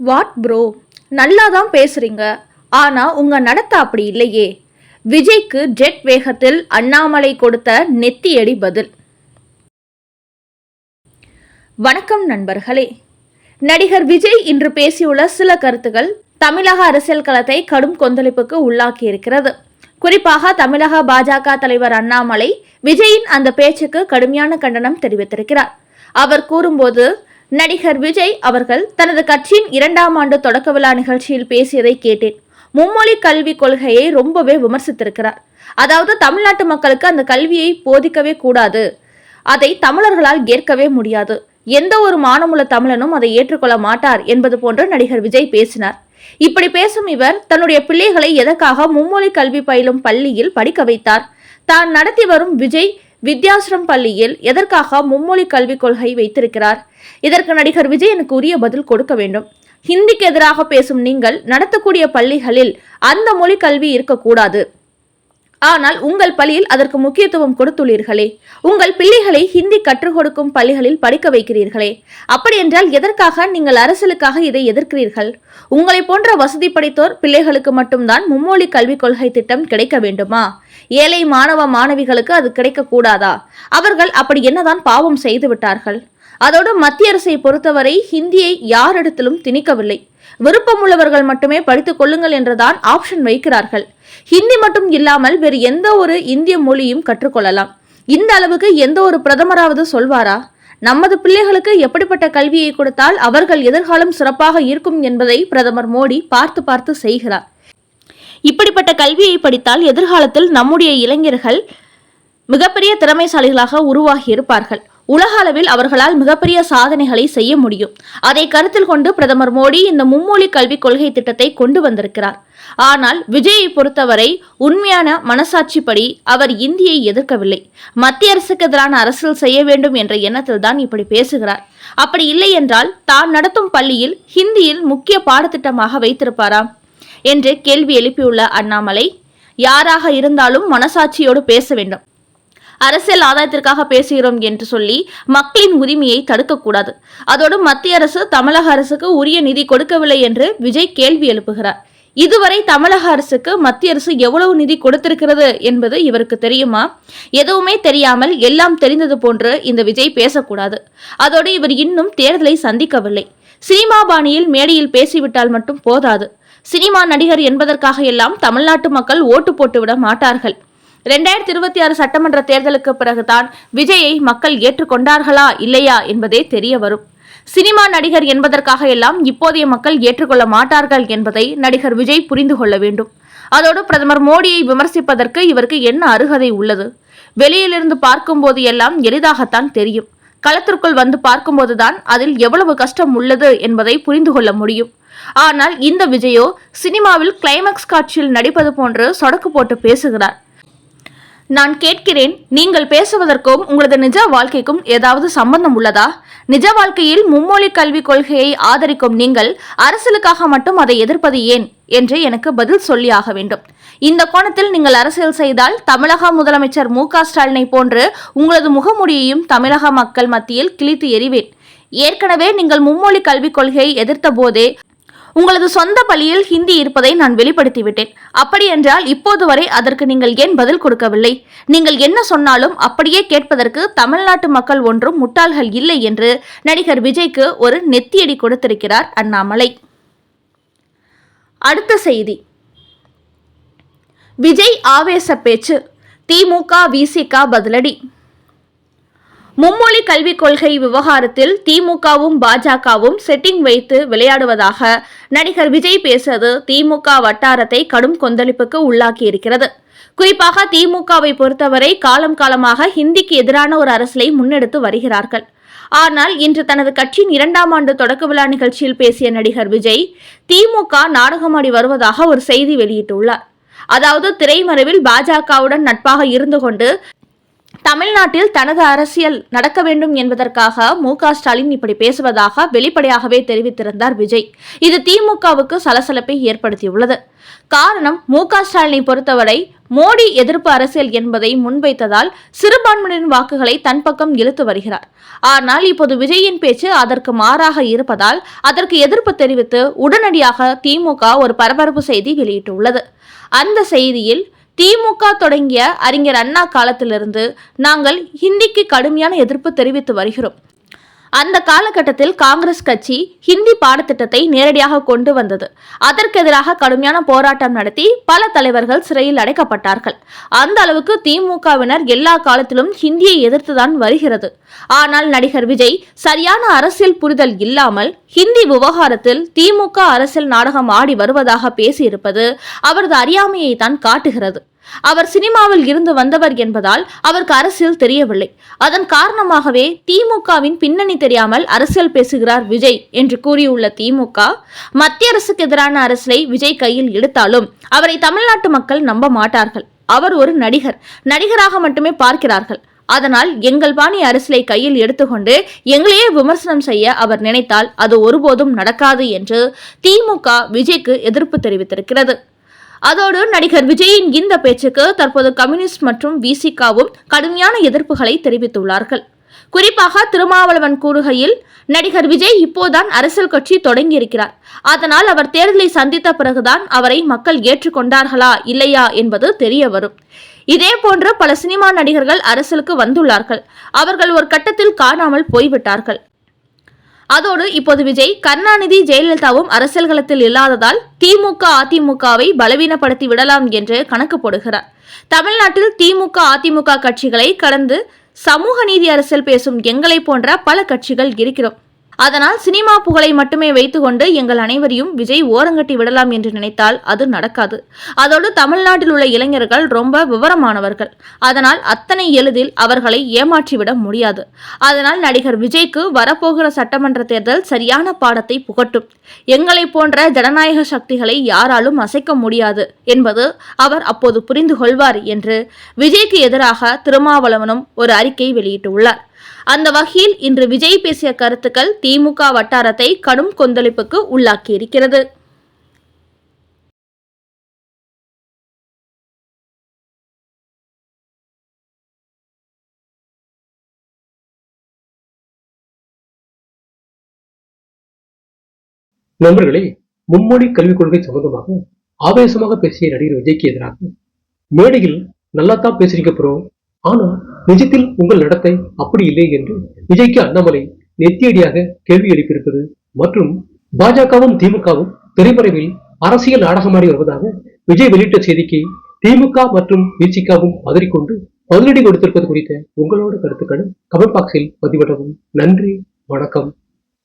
What bro? நல்லா தான் பேசுகிறீங்க ஆனால் உங்கள் நடத்த அப்படி இல்லையே. விஜய்க்கு ஜெட் வேகத்தில் அண்ணாமலை கொடுத்த நெத்தியடி பதில். வணக்கம் நண்பர்களே. நடிகர் விஜய் இன்று பேசியுள்ள சில கருத்துக்கள் தமிழக அரசியல் களத்தை கடும் கொந்தளிப்புக்கு உள்ளாக்கியிருக்கிறது. குறிப்பாக தமிழக பாஜக தலைவர் அண்ணாமலை விஜயின் அந்த பேச்சுக்கு கடுமையான கண்டனம் தெரிவித்திருக்கிறார். அவர் கூறும்போது நடிகர் விஜய் அவர்கள் தனது கட்சியின் இரண்டாம் ஆண்டு தொடக்க விழா நிகழ்ச்சியில் பேசியதை கேட்டேன். மும்மொழி கல்வி கொள்கையை ரொம்பவே விமர்சித்திருக்கிறார். அதாவது தமிழ்நாட்டு மக்களுக்கு அந்த கல்வியை போதிக்கவே கூடாது. அதை தமிழர்களால் ஏற்கவே முடியாது. எந்த ஒரு மானமுள்ள தமிழனும் அதை ஏற்றுக்கொள்ள மாட்டார் என்பது போன்று நடிகர் விஜய் பேசினார். இப்படி பேசும் இவர் தன்னுடைய பிள்ளைகளை எதற்காக மும்மொழி கல்வி பயிலும் பள்ளியில் படிக்க வைத்தார். தான் நடத்தி வரும் விஜய் வித்யாசிரம் பள்ளியில் எதற்காக மும்மொழி கல்விக் கொள்கை வைத்திருக்கிறார்? இதற்கு நடிகர் விஜய் எனக்கு உரிய பதில் கொடுக்க வேண்டும். ஹிந்திக்கு எதிராக பேசும் நீங்கள் நடத்தக்கூடிய பள்ளிகளில் அந்த மொழி கல்வி இருக்கக்கூடாது. ஆனால் உங்கள் பள்ளியில் அதற்கு முக்கியத்துவம் கொடுத்துள்ளீர்களே. உங்கள் பிள்ளைகளை ஹிந்தி கற்றுக் கொடுக்கும் பள்ளிகளில் படிக்க வைக்கிறீர்களே. அப்படியென்றால் எதற்காக நீங்கள் அரசலுக்காக இதை எதிர்க்கிறீர்கள்? உங்களை போன்ற வசதி படைத்தோர் பிள்ளைகளுக்கு மட்டும்தான் மும்மொழி கல்விக் கொள்கை திட்டம் கிடைக்க வேண்டுமா? ஏழை மாணவ மாணவிகளுக்கு அது கிடைக்கக்கூடாதா அவர்கள் அப்படி என்னதான் பாவம் செய்து விட்டார்கள் அதோடு மத்திய அரசை பொறுத்தவரை ஹிந்தியை யாரிடத்திலும் திணிக்கவில்லை. விருப்பமுள்ளவர்கள் மட்டுமே படித்துக் கொள்ளுங்கள் என்றுதான் ஆப்ஷன் வைக்கிறார்கள். ஹிந்தி மட்டும் இல்லாமல் வேறு எந்த ஒரு இந்திய மொழியும் கற்றுக்கொள்ளலாம். இந்த அளவுக்கு எந்த ஒரு பிரதமராவது சொல்வாரா? நமது பிள்ளைகளுக்கு எப்படிப்பட்ட கல்வியை கொடுத்தால் அவர்கள் எதிர்காலம் சிறப்பாக இருக்கும் என்பதை பிரதமர் மோடி பார்த்து பார்த்து செய்கிறார். இப்படிப்பட்ட கல்வியை படித்தால் எதிர்காலத்தில் நம்முடைய இளைஞர்கள் மிகப்பெரிய திறமைசாலிகளாக உருவாகி இருப்பார்கள். உலக அளவில் அவர்களால் மிகப்பெரிய சாதனைகளை செய்ய முடியும். அதை கருத்தில் கொண்டு பிரதமர் மோடி இந்த மும்மொழி கல்விக் கொள்கை திட்டத்தை கொண்டு வந்திருக்கிறார். ஆனால் விஜயை பொறுத்தவரை உண்மையான மனசாட்சிப்படி அவர் இந்தியை எதிர்க்கவில்லை. மத்திய அரசுக்கு எதிரான அரசியல் செய்ய வேண்டும் என்ற எண்ணத்தில் தான் இப்படி பேசுகிறார். அப்படி இல்லை என்றால் தான் நடத்தும் பள்ளியில் ஹிந்தியில் முக்கிய பாடத்திட்டமாக வைத்திருப்பாராம் என்று கேள்வி எழுப்பியுள்ள அண்ணாமலை யாராக இருந்தாலும் மனசாட்சியோடு பேச வேண்டும். அரசியல் ஆதாயத்திற்காக பேசுகிறோம் என்று சொல்லி மக்களின் உரிமையை தடுக்கக்கூடாது. அதோடு மத்திய அரசு தமிழக அரசுக்கு உரிய நிதி கொடுக்கவில்லை என்று விஜய் கேள்வி எழுப்புகிறார். இதுவரை தமிழக அரசுக்கு மத்திய அரசு எவ்வளவு நிதி கொடுத்திருக்கிறது என்பது இவருக்கு தெரியுமா? எதுவுமே தெரியாமல் எல்லாம் தெரிந்தது போன்று இந்த விஜய் பேசக்கூடாது. அதோடு இவர் இன்னும் தேர்தலை சந்திக்கவில்லை. சினிமா பாணியில் மேடையில் பேசிவிட்டால் மட்டும் போதாது. சினிமா நடிகர் என்பதற்காக எல்லாம் தமிழ்நாட்டு மக்கள் ஓட்டு போட்டுவிட மாட்டார்கள். இரண்டாயிரத்தி இருபத்தி ஆறு சட்டமன்ற தேர்தலுக்கு பிறகுதான் விஜயை மக்கள் ஏற்றுக்கொண்டார்களா இல்லையா என்பதே தெரிய வரும். சினிமா நடிகர் என்பதற்காக எல்லாம் இப்போதைய மக்கள் ஏற்றுக்கொள்ள மாட்டார்கள் என்பதை நடிகர் விஜய் புரிந்து கொள்ள வேண்டும். அதோடு பிரதமர் மோடியை விமர்சிப்பதற்கு இவருக்கு என்ன அருகதை உள்ளது? வெளியிலிருந்து பார்க்கும்போது எல்லாம் எளிதாகத்தான் தெரியும். களத்திற்குள் வந்து பார்க்கும்போதுதான் அதில் எவ்வளவு கஷ்டம் உள்ளது என்பதை புரிந்து கொள்ள முடியும். ஆனால் இந்த விஜயோ சினிமாவில் கிளைமாக்ஸ் காட்சியில் நடிப்பது போன்று சொடக்கு போட்டு பேசுகிறார். நான் கேட்கிறேன் நீங்கள் பேசுவதற்கும் உங்களது நிஜ வாழ்க்கைக்கும் ஏதாவது சம்பந்தம் உள்ளதா? நிஜ வாழ்க்கையில் மும்மொழி கல்விக் கொள்கையை ஆதரிக்கும் நீங்கள் அரசியலுக்காக மட்டும் அதை எதிர்ப்பது ஏன்? என்று எனக்கு பதில் சொல்லியாக வேண்டும். இந்த கோணத்தில் நீங்கள் அரசியல் செய்தால் தமிழக முதலமைச்சர் மு ஸ்டாலினை போன்று உங்களது முகமுடியையும் தமிழக மக்கள் மத்தியில் கிழித்து எறிவேன். ஏற்கனவே நீங்கள் மும்மொழி கல்விக் கொள்கையை எதிர்த்த போதே உங்களது சொந்த பள்ளியில் ஹிந்தி இருப்பதை நான் வெளிப்படுத்திவிட்டேன். அப்படியென்றால் இப்போது வரை அதற்கு நீங்கள் ஏன் பதில் கொடுக்கவில்லை? நீங்கள் என்ன சொன்னாலும் அப்படியே கேட்பதற்கு தமிழ்நாட்டு மக்கள் ஒன்றும் முட்டாள்கள் இல்லை என்று நடிகர் விஜய்க்கு ஒரு நெத்தியடி கொடுத்திருக்கிறார் அண்ணாமலை. அடுத்த செய்தி. விஜய் ஆவேச பேச்சு. திமுக விசிக பதிலடி. மும்மொழி கல்விக் கொள்கை விவகாரத்தில் திமுகவும் பாஜகவும் செட்டிங் வைத்து விளையாடுவதாக நடிகர் விஜய் பேசுவது திமுக வட்டாரத்தை கடும் கொந்தளிப்புக்கு உள்ளாக்கியிருக்கிறது. குறிப்பாக திமுகவை பொறுத்தவரை காலம் காலமாக ஹிந்திக்கு எதிரான ஒரு அரசியலை முன்னெடுத்து வருகிறார்கள். ஆனால் இன்று தனது கட்சியின் இரண்டாம் ஆண்டு தொடக்க விழா நிகழ்ச்சியில் பேசிய நடிகர் விஜய் திமுக நாடகமாடி வருவதாக ஒரு செய்தி வெளியிட்டுள்ளார். அதாவது திரைமறைவில் பாஜகவுடன் நட்பாக இருந்து கொண்டு தமிழ்நாட்டில் தனது அரசியல் நடக்க வேண்டும் என்பதற்காக மு ஸ்டாலின் இப்படி பேசுவதாக வெளிப்படையாகவே தெரிவித்திருந்தார் விஜய். இது திமுகவுக்கு சலசலப்பை ஏற்படுத்தியுள்ளது. காரணம் மு ஸ்டாலினை பொறுத்தவரை மோடி எதிர்ப்பு அரசியல் என்பதை முன்வைத்ததால் சிறுபான்மையினரின் வாக்குகளை தன் பக்கம் இழுத்து வருகிறார். ஆனால் இப்போது விஜயின் பேச்சு அதற்கு மாறாக இருப்பதால் அதற்கு எதிர்ப்பு தெரிவித்து உடனடியாக திமுக ஒரு பரபரப்பு செய்தி வெளியிட்டுள்ளது. அந்த செய்தியில் திமுக தொடங்கிய அறிஞர் அண்ணா காலத்திலிருந்து நாங்கள் ஹிந்திக்கு கடுமையான எதிர்ப்பு தெரிவித்து வருகிறோம். அந்த காலகட்டத்தில் காங்கிரஸ் கட்சி ஹிந்தி பாடத்திட்டத்தை நேரடியாக கொண்டு வந்தது. அதற்கு எதிராக கடுமையான போராட்டம் நடத்தி பல தலைவர்கள் சிறையில் அடைக்கப்பட்டார்கள். அந்த அளவுக்கு திமுகவினர் எல்லா காலத்திலும் ஹிந்தியை எதிர்த்துதான் வருகிறது. ஆனால் நடிகர் விஜய் சரியான அரசியல் புரிதல் இல்லாமல் ஹிந்தி விவகாரத்தில் திமுக அரசியல் நாடகம் ஆடி வருவதாக பேசியிருப்பது அவரது அறியாமையை தான் காட்டுகிறது. அவர் சினிமாவில் இருந்து வந்தவர் என்பதால் அவருக்கு அரசியல் தெரியவில்லை. அதன் காரணமாகவே திமுகவின் பின்னணி தெரியாமல் அரசியல் பேசுகிறார் விஜய் என்று கூறியுள்ள திமுக மத்திய அரசுக்கு எதிரான அரசியலை விஜய் கையில் எடுத்தாலும் அவரை தமிழ்நாட்டு மக்கள் நம்ப மாட்டார்கள். அவர் ஒரு நடிகர். நடிகராக மட்டுமே பார்க்கிறார்கள். அதனால் எங்கள் பாணி அரசியலை கையில் எடுத்துக்கொண்டு எங்களையே விமர்சனம் செய்ய அவர் நினைத்தால் அது ஒருபோதும் நடக்காது என்று திமுக விஜய்க்கு எதிர்ப்பு தெரிவித்திருக்கிறது. அதோடு நடிகர் விஜயின் இந்த பேச்சுக்கு தற்போது கம்யூனிஸ்ட் மற்றும் விசிகாவும் கடுமையான எதிர்ப்புகளை தெரிவித்துள்ளார்கள். குறிப்பாக திருமாவளவன் கூறுகையில் நடிகர் விஜய் இப்போதான் அரசியல் கட்சி தொடங்கியிருக்கிறார். அதனால் அவர் தேர்தலை சந்தித்த பிறகுதான் அவரை மக்கள் ஏற்றுக்கொண்டார்களா இல்லையா என்பது தெரிய வரும். இதே போன்று பல சினிமா நடிகர்கள் அரசியலுக்கு வந்துள்ளார்கள். அவர்கள் ஒரு கட்டத்தில் காணாமல் போய்விட்டார்கள். அதோடு இப்போது விஜய் கருணாநிதி ஜெயலலிதாவும் அரசியல் களத்தில் இல்லாததால் திமுக அதிமுகவை பலவீனப்படுத்தி விடலாம் என்று கணக்கு போடுகிறார். தமிழ்நாட்டில் திமுக அதிமுக கட்சிகளை கடந்து சமூக நீதி அரசியல் பேசும் எங்களை போன்ற பல கட்சிகள் இருக்கிறோம். அதனால் சினிமா புகழை மட்டுமே வைத்துக்கொண்டு எங்கள் அனைவரையும் விஜய் ஓரங்கட்டி விடலாம் என்று நினைத்தால் அது நடக்காது. அதோடு தமிழ்நாட்டில் உள்ள இளைஞர்கள் ரொம்ப விவரமானவர்கள். அதனால் அத்தனை எளிதில் அவர்களை ஏமாற்றிவிட முடியாது. அதனால் நடிகர் விஜய்க்கு வரப்போகிற சட்டமன்ற தேர்தல் சரியான பாடத்தை புகட்டும். எங்களை போன்ற ஜனநாயக சக்திகளை யாராலும் அசைக்க முடியாது என்பது அவர் அப்போது புரிந்து கொள்வார் என்று விஜய்க்கு எதிராக திருமாவளவனும் ஒரு அறிக்கை வெளியிட்டுள்ளார். அந்த வகையில் இன்று விஜய் பேசிய கருத்துக்கள் திமுக வட்டாரத்தை கடும் கொந்தளிப்புக்கு உள்ளாக்கியிருக்கிறது. நண்பர்களே மும்மொழி கல்விக் கொள்கை சம்பந்தமாக ஆவேசமாக பேசிய நடிகர் விஜய்க்கு எதிராக மேடையில் நல்லாத்தான் பேசியிருக்க போறோம். ஆனா நிஜத்தில் உங்கள் நடத்தை அப்படி இல்லை என்று விஜய்க்கு அண்ணாமலை நெத்தியடியாக கேள்வி எழுப்பியிருப்பது மற்றும் பாஜகவும் திமுகவும் திரைமறைவில் அரசியல் நாடகமாடி வருவதாக விஜய் வெளியிட்ட செய்திக்கு திமுக மற்றும் விசிகாவும் பதறிக்கொண்டு பதிலடி கொடுத்திருப்பது குறித்த உங்களோட கருத்துக்களை கமெண்ட் பாக்ஸில் பதிவிடவும். நன்றி வணக்கம்.